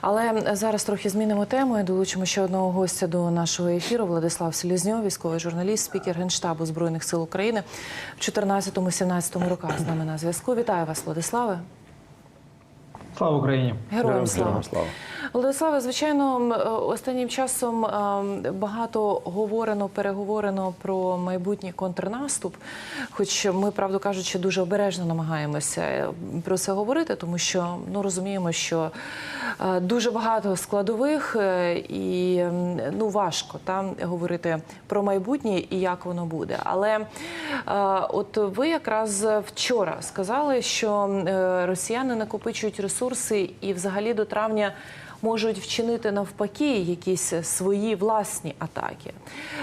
Але зараз трохи змінимо тему і долучимо ще одного гостя до нашого ефіру. Владислав Селізньов, військовий журналіст, спікер генштабу збройних сил України в 14-17 роках. З нами на зв'язку. Вітаю вас, Владиславе. Слава Україні! Героям слава. Владиславе, звичайно, е, останнім часом е, багато говорено, переговорено про майбутній контрнаступ. Хоч ми, правду кажучи, дуже обережно намагаємося е, про це говорити, тому що ну розуміємо, що е, дуже багато складових і ну важко там говорити про майбутнє і як воно буде. Але от ви якраз вчора сказали, що росіяни накопичують ресурси і взагалі до травня можуть вчинити навпаки якісь свої власні атаки.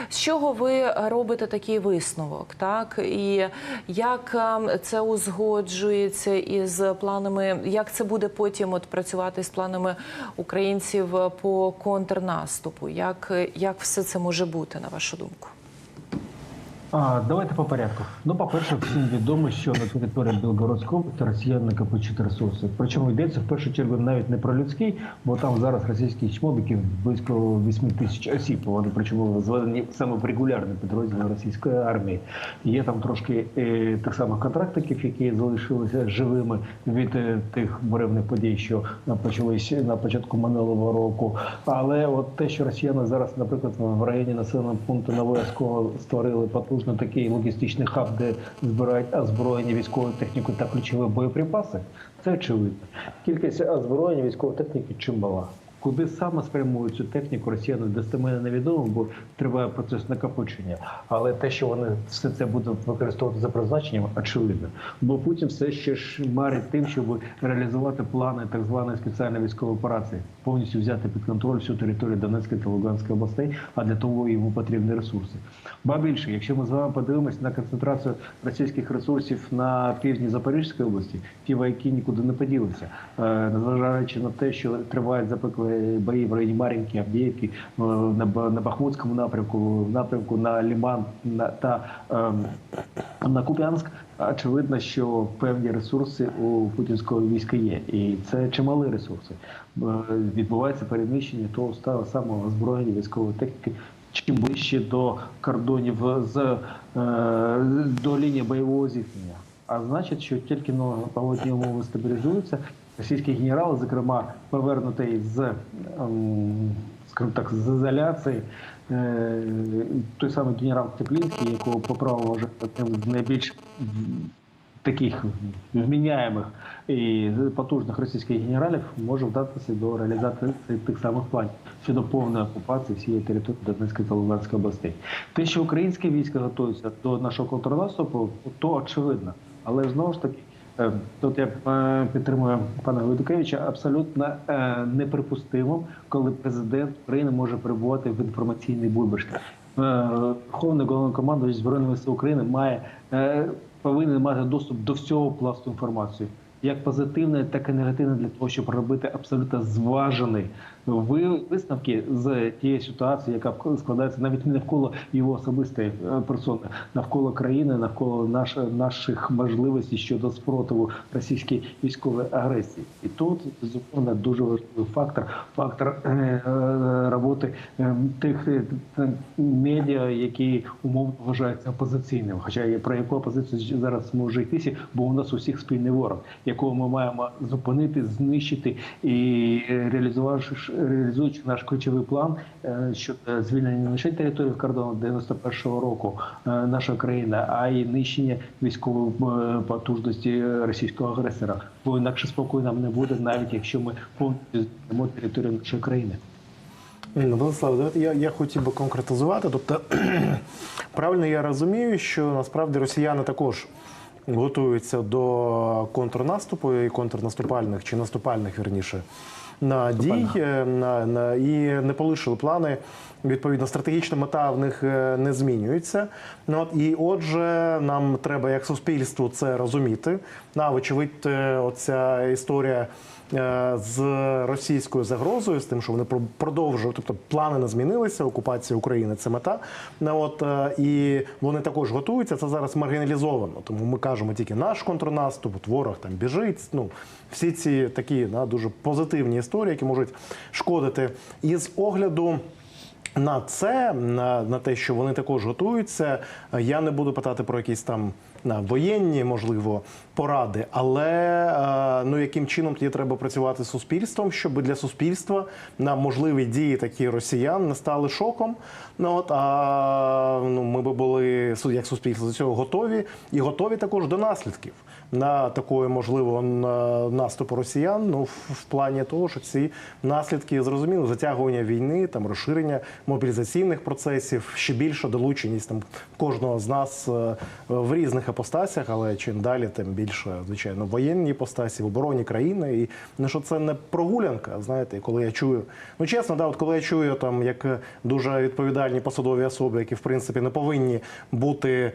З чого ви робите такий висновок? Так і як е, це узгоджується із планами, як це буде потім от працювати з планами українців по контрнаступу? Як, як все це може бути, на вашу думку? А, давайте по порядку. Ну, по-перше, всім відомо, що на території Білгородської області росіяни накопичують ресурси. Причому йдеться в першу чергу навіть не про людський, бо там зараз російських чмобіків близько 8 тисяч осіб. Вони причому зведені саме в регулярні підрозділи російської армії. Є там трошки е, тих самих контрактиків, які залишилися живими від е, тих буревних подій, що почалися на початку минулого року. Але от те, що росіяни зараз, наприклад, в районі населеного пункту Новояського створили потужно такий логістичний хаб, де збирають озброєння, військову техніку та ключові боєприпаси, це очевидно. Кількість озброєння військової техніки чимала. Куди саме спрямують цю техніку, росіяни достеменно невідомо, бо триває процес накопичення. Але те, що вони все це будуть використовувати за призначенням, очевидно. Бо Путін все ще ж марить тим, щоб реалізувати плани так званої спеціальної військової операції, повністю взяти під контроль всю територію Донецької та Луганської областей, а для того йому потрібні ресурси. Ба більше, якщо ми з вами подивимось на концентрацію російських ресурсів на півдні Запорізької області, ті вояки нікуди не поділися, Е, незважаючи на те, що тривають запекли бої в районі Мар'їнки, Авдіївки, е, на на Бахмутському напрямку, в напрямку на Ліман на та ем, на Куп'янськ. Очевидно, що певні ресурси у путінського війська є, і це чималі ресурси. Е, Відбувається переміщення того ста- самого озброєння військової техніки чим ближче до кордонів з е, до лінії бойового зіткнення. А значить, що тільки но погодні умови стабілізуються, російські генерали, зокрема повернутий з ем, так, з ізоляції, е, той самий генерал Теплінський, якого по вже одним з найбільш таких вміняємих і потужних російських генералів може вдатися до реалізації тих самих планів щодо повної окупації всієї території Донецької та Луганської областей. Те, що українське військо готується до нашого контрнаступу, то очевидно. Але знову ж таки, тут я е, підтримую пана Гвидукевича, абсолютно неприпустимо, коли президент України може перебувати в інформаційній бульбашці. Е, Верховний головнокомандувач Збройних сил України має е, повинен мати доступ до всього пласту інформації, як позитивної, так і негативної, для того, щоб робити абсолютно зважений ви- висновки з тієї ситуації, яка складається навіть не навколо його особистої е, персони, навколо країни, навколо наш, наших можливостей щодо спротиву російській військової агресії. І тут безумовно дуже важливий фактор фактор е, е, роботи е, тих е, е, медіа, які умовно вважаються опозиційними. Хоча про яку опозицію зараз може йтися, бо у нас усіх спільний ворог, якого ми маємо зупинити, знищити і е, реалізувавши реалізуючи наш ключовий план е, щодо звільнення не лише території кордону 91-го року е, нашої країни, а й нищення військової потужності російського агресора. Бо інакше спокою нам не буде, навіть якщо ми повністю звільнимо територію нашої країни. Владислав, давайте я, я хотів би конкретизувати. Тобто, правильно я розумію, що насправді росіяни також готуються до контрнаступу і контрнаступальних чи наступальних вірніше на дій е, на, на, і не полишили плани. Відповідно, стратегічна мета в них е, не змінюється. Ну, от, і отже, нам треба як суспільству це розуміти. На, вочевидь, е, оця історія з російською загрозою, з тим, що вони про- продовжують, тобто плани не змінилися. Окупація України це мета. Ну, От е, і вони також готуються. Це зараз маргіналізовано. Тому ми кажемо тільки наш контрнаступ, ворог там біжить. Ну всі ці такі на дуже позитивні історії, які можуть шкодити. І з огляду. На це, на, на те, що вони також готуються, я не буду питати про якісь там на воєнні, можливо, поради, але е, ну яким чином тоді треба працювати з суспільством, щоб для суспільства на можливі дії такі росіян не стали шоком. Ну от а ну ми би були як суспільство до цього готові і готові також до наслідків на такої можливо на- наступу росіян. Ну в плані того, що ці наслідки зрозуміло, затягування війни, там розширення мобілізаційних процесів, ще більша долученість там кожного з нас е, в різних апостасях, але чим далі, тим більше звичайно воєнні іпостасі, в обороні країни. І ну що це не прогулянка. Знаєте, коли я чую, ну чесно, да, от коли я чую там як дуже відповідальні посадові особи, які в принципі не повинні бути е,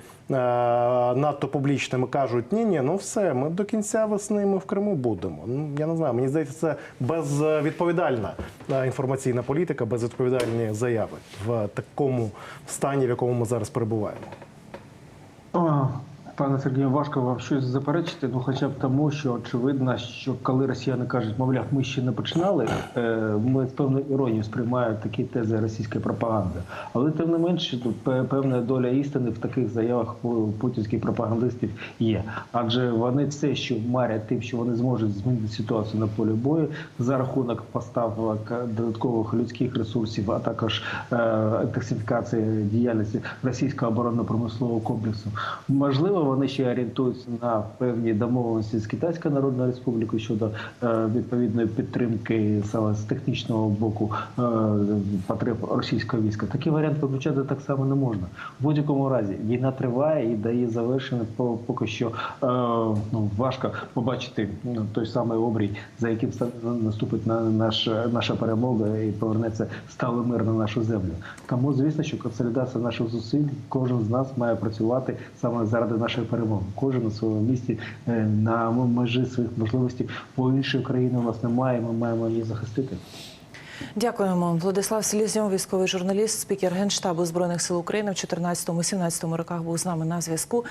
надто публічними, кажуть, ні, ні, ну все, ми до кінця весни ми в Криму будемо. Ну я не знаю, мені здається, це безвідповідальна інформаційна політика, безвідповідальні заяви в такому стані, в якому ми зараз перебуваємо. Пане Сергію, важко вам щось заперечити, ну хоча б тому, що очевидно, що коли росіяни кажуть, мовляв, ми ще не починали, е, ми з певною іронією сприймаємо такі тези російської пропаганди. Але тим не менше, певна доля істини в таких заявах пу- путінських пропагандистів є. Адже вони все, що марять тим, що вони зможуть змінити ситуацію на полі бою за рахунок поставок додаткових людських ресурсів, а також е, інтенсифікації діяльності російського оборонно-промислового комплексу. Можливо, вони ще орієнтуються на певні домовленості з Китайською Народною Республікою щодо е, відповідної підтримки саме з технічного боку е, потреб російського війська. Такий варіант виключати так само не можна. В будь-якому разі війна триває і дає завершення поки що е, ну, важко побачити ну, той самий обрій, за яким наступить на наш, наша перемога і повернеться сталий мир на нашу землю. Тому звісно, що консолідація наших зусиль кожен з нас має працювати саме заради нашої перемоги. Кожен на своєму місці е, на межі своїх можливостей, бо іншої країни у нас немає. Ми маємо її захистити. Дякуємо. Владислав Селізньов, військовий журналіст, спікер Генштабу Збройних сил України в 14-17 роках був з нами на зв'язку.